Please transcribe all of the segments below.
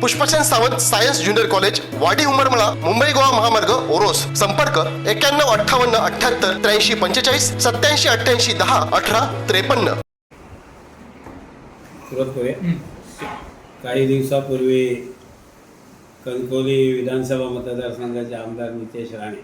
Pushpchand Sawant science junior college Wadi Umarmala Mumbai Goa महामार्ग ओरोस. संपर्क एक्क्याण्णव अठ्ठावन्न अठ्ठ्याहत्तर त्र्याऐंशी पंचेचाळीस सत्याऐंशी अठ्ठ्याऐंशी दहा अठरा त्रेपन्न. काही दिवसापूर्वी कणकोली विधानसभा मतदारसंघाचे आमदार नितेश राणे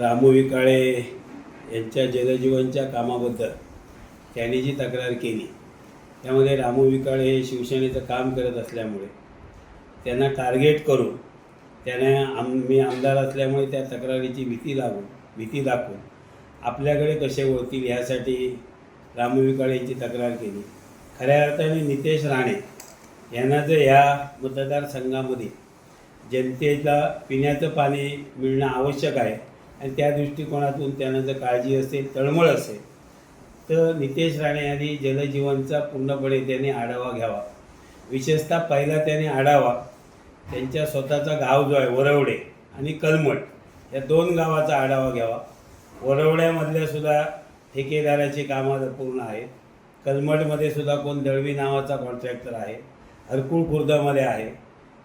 रामू विकाळे यांच्या जलजीवनच्या कामाबद्दल त्यांनी जी तक्रार केली त्यामध्ये रामू विकाळे हे शिवसेनेचं काम करत असल्यामुळे त्यांना टार्गेट करून त्याने आम मी आमदार असल्यामुळे त्या तक्रारीची भीती लागून भीती दाखवून आपल्याकडे कसे वळतील ह्यासाठी रामू विकाळे यांची तक्रार केली. खऱ्या अर्थाने नितेश राणे यांना जर ह्या मतदारसंघामध्ये जनतेला पिण्याचं पाणी मिळणं आवश्यक आहे आणि त्या दृष्टिकोनातून त्यांना जर काळजी असेल तळमळ असेल तर नितेश राणे यांनी जलजीवनचा पूर्णपणे त्यांनी आढावा घ्यावा. विशेषतः पहिला त्यांनी आढावा त्यांच्या स्वतःचा गाव जो आहे वरवडे आणि कलमट या दोन गावाचा आढावा घ्यावा. वरवड्यामधल्या सुद्धा ठेकेदाराची कामं पूर्ण आहेत. कलमटमध्ये सुद्धा कोण दळवी नावाचा कॉन्ट्रॅक्टर आहे हरकुळ खुर्दामध्ये आहे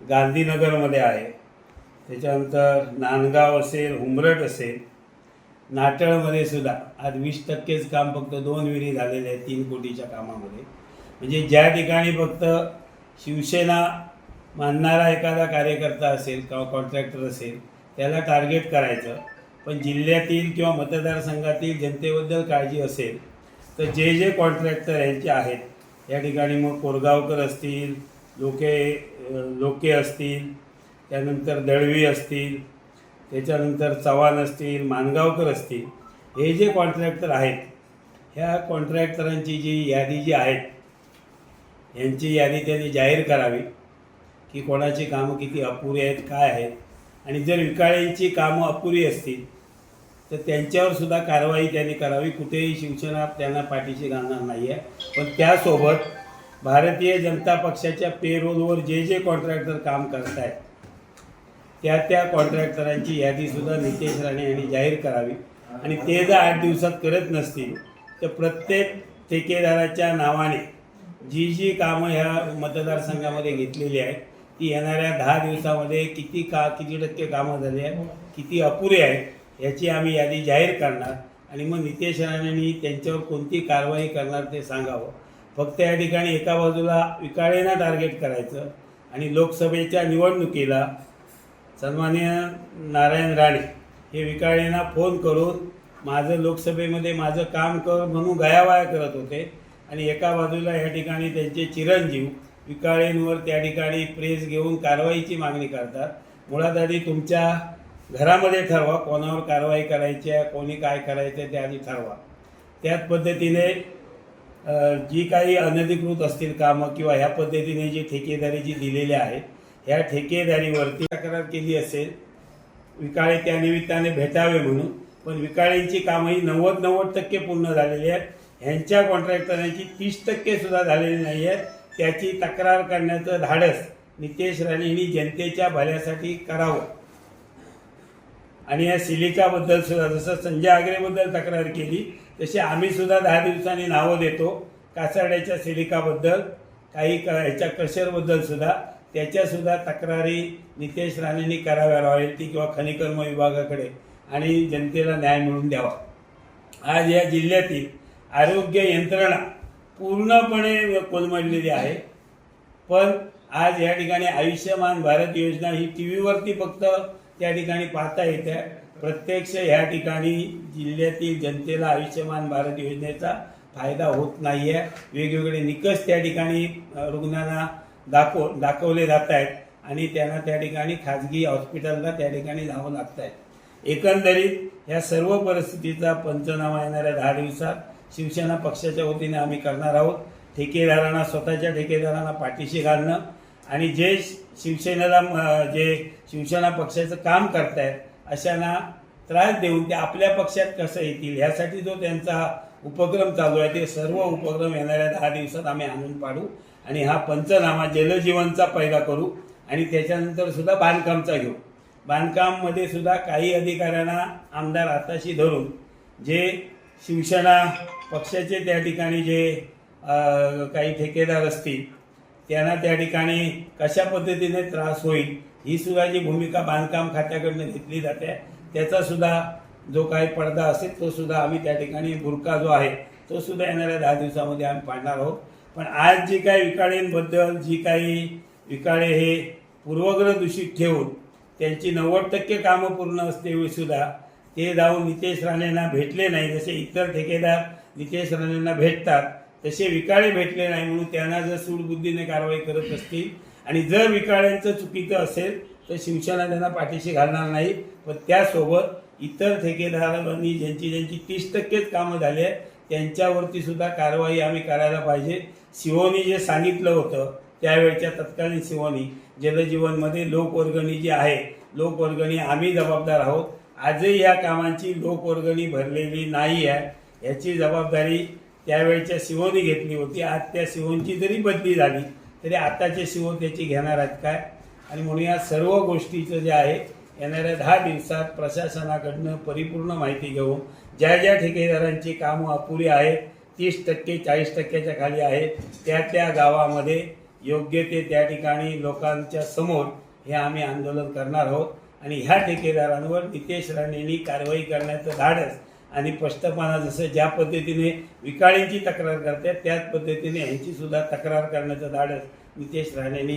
गांधीनगरमध्ये आहे. त्याच्यानंतर नांदगाव असेल उमरट असेल नाटळमध्ये सुद्धा आज वीस टक्केच काम फक्त दोन विहिरी झालेले आहेत तीन कोटीच्या कामामध्ये. म्हणजे ज्या ठिकाणी फक्त शिवसेना मानणारा एखादा कार्यकर्ता असेल किंवा कॉन्ट्रॅक्टर असेल त्याला टार्गेट करायचं. पण जिल्ह्यातील किंवा मतदारसंघातील जनतेबद्दल काळजी असेल तर जे जे कॉन्ट्रॅक्टर यांचे आहेत या ठिकाणी मग कोरगावकर असतील लोके लोके असतील त्यानंतर दळवी असतील त्याच्यानंतर चव्हाण असतील मानगावकर असतील हे जे कॉन्ट्रॅक्टर आहेत ह्या कॉन्ट्रॅक्टरांची जी यादी जी आहेत यांची यादी त्यांनी जाहीर करावी की कोणाची कामं किती अपुरी आहेत काय आहेत. आणि जर विकाळ्यांची कामं अपुरी असतील तर त्यांच्यावर सुद्धा कारवाई त्यांनी करावी. कुठेही शिवसेना त्यांना पाठीशी घालणार नाही आहे पण त्यासोबत भारतीय जनता पक्षाच्या पेरोलवर जे जे कॉन्ट्रॅक्टर काम करत आहेत त्या त्या कॉन्ट्रॅक्टरांची यादीसुद्धा नितेश राणे यांनी जाहीर करावी. आणि ते जर आठ दिवसात करत नसतील तर प्रत्येक ठेकेदाराच्या नावाने जी जी कामं ह्या मतदारसंघामध्ये घेतलेली आहेत ती येणाऱ्या दहा दिवसामध्ये किती का किती टक्के कामं झाली आहेत किती अपुरे आहेत याची आम्ही यादी जाहीर करणार. आणि मग नितेश राणेंनी त्यांच्यावर कोणती कारवाई करणार ते सांगावं. फक्त या ठिकाणी एका बाजूला विकाळेना टार्गेट करायचं आणि लोकसभेच्या निवडणुकीला सन्माननीय नारायण राणे हे विकाळेंना फोन करून माझं लोकसभेमध्ये माझं काम कर म्हणून गयावाया करत होते. आणि एका बाजूला या ठिकाणी त्यांचे चिरंजीव विकाळेंवर त्या ठिकाणी प्रेस घेऊन कारवाईची मागणी करतात. मुळात आधी तुमच्या घरामध्ये ठरवा कोणावर कारवाई करायची आहे कोणी काय करायचं आहे ते आधी ठरवा. त्याच पद्धतीने जी काही अनधिकृत असतील कामं किंवा ह्या पद्धतीने जी ठेकेदारी जी दिलेली आहे ह्या ठेकेदारीवरती तक्रार केली असेल विकाळे त्या निमित्ताने भेटावे म्हणून पण विकाळेंची कामंही नव्वद नव्वद टक्के पूर्ण झालेली आहेत. ह्यांच्या कॉन्ट्रॅक्टरांची तीस टक्के सुद्धा झालेली नाही आहेत. त्याची तक्रार करण्याचं धाडस नितेश राणे यांनी जनतेच्या भल्यासाठी करावं. आणि या सिलिकाबद्दल सुद्धा जसं संजय आगरेबद्दल तक्रार केली तशी आम्ही सुद्धा दहा दिवसांनी नावं देतो. कासाड्याच्या सिलिकाबद्दल काही क ह्याच्या क्रशरबद्दल सुद्धा त्याच्यासुद्धा तक्रारी नितेश राणेंनी कराव्या रॉयल्टी किंवा खनिकर्म विभागाकडे आणि जनतेला न्याय मिळवून द्यावा. आज या जिल्ह्यातील आरोग्य यंत्रणा पूर्णपणे कोलमडलेली आहे. पण आज या ठिकाणी आयुष्यमान भारत योजना ही टी व्हीवरती फक्त त्या ठिकाणी पाहता येते. प्रत्यक्ष ह्या ठिकाणी जिल्ह्यातील जनतेला आयुष्यमान भारत योजनेचा फायदा होत नाही आहे वेगवेगळे निकष त्या ठिकाणी रुग्णांना दाखव दाखवले जात आहेत आणि त्यांना त्या ठिकाणी खाजगी हॉस्पिटलला त्या ठिकाणी जावं लागत आहे एकंदरीत ह्या सर्व परिस्थितीचा पंचनामा येणाऱ्या दहा दिवसात शिवसेना पक्षाच्या वतीने आम्ही करणार आहोत. ठेकेदारांना स्वतःच्या ठेकेदारांना पाठीशी घालणं आणि जे शिवसेनेला जे शिवसेना पक्षाचं काम करतायत अशांना त्रास देऊन ते आपल्या पक्षात कसं येतील ह्यासाठी जो त्यांचा उपक्रम चालू आहे ते सर्व उपक्रम येणाऱ्या दहा दिवसात आम्ही आणून पाडू. आणि हा पंचनामा जलजीवनचा पहिला करू आणि त्याच्यानंतर सुद्धा बांधकामचा घेऊ. बांधकाममध्ये सुद्धा काही अधिकाऱ्यांना आमदार हाताशी धरून जे शिवसेना पक्षाचे त्या ठिकाणी जे काही ठेकेदार असतील त्यांना त्या ठिकाणी कशा पद्धतीने त्रास होईल ही सुद्धा जी भूमिका बांधकाम खात्याकडनं घेतली जाते त्याचा सुद्धा जो काही पडदा असेल तो सुद्धा आम्ही त्या ठिकाणी बुरका जो आहे तो सुद्धा येणाऱ्या दहा दिवसामध्ये आम्ही पाडणार आहोत. पण आज जी काही विकाळींबद्दल जी काही विकाळे हे पूर्वग्रह दूषित ठेवून त्यांची नव्वद टक्के कामं पूर्ण असते ते जाऊन नितेश राणेंना भेटले नाही. जसे इतर ठेकेदार नितेश राणेंना भेटतात तसे विकाळे भेटले नाही म्हणून त्यांना जर सूडबुद्धीने कारवाई करत असतील आणि जर विकाळ्यांचं चुकीचं असेल तर शिवसेना त्यांना पाठीशी घालणार नाही. पण त्यासोबत इतर ठेकेदारांनी ज्यांची ज्यांची तीस टक्केच कामं झाली आहेत त्यांच्यावरती सुद्धा कारवाई आम्ही करायला पाहिजे. शिवोनी जे सांगितलं होतं त्यावेळच्या तत्कालीन शिवोनी जलजीवनमध्ये लोकवर्गणी जी आहे लोकवर्गणी आम्ही जबाबदार आहोत. आजही या कामांची लोकवर्गणी भरलेली नाही आहे. याची जबाबदारी त्यावेळच्या शिवोनी घेतली होती. आज त्या शिवोंची जरी बदली झाली तरी आताचे शिवो त्याची घेणार आहेत काय? आणि म्हणून या सर्व गोष्टीचं जे आहे येणाऱ्या दहा दिवसात प्रशासनाकडनं परिपूर्ण माहिती घेऊन ज्या ज्या ठेकेदारांची कामं अपुरी आहेत तीस टक्के चाळीस टक्क्याच्या खाली आहेत त्या त्या गावामध्ये योग्य ते त्या ठिकाणी लोकांच्या समोर हे आम्ही आंदोलन करणार आहोत. आणि ह्या ठेकेदारांवर नितेश राणेंनी कारवाई करण्याचं धाडस आणि स्पष्टपणा जसं ज्या पद्धतीने विकाळींची तक्रार करतात त्याच पद्धतीने यांची सुद्धा तक्रार करण्याचं धाडस नितेश राणेंनी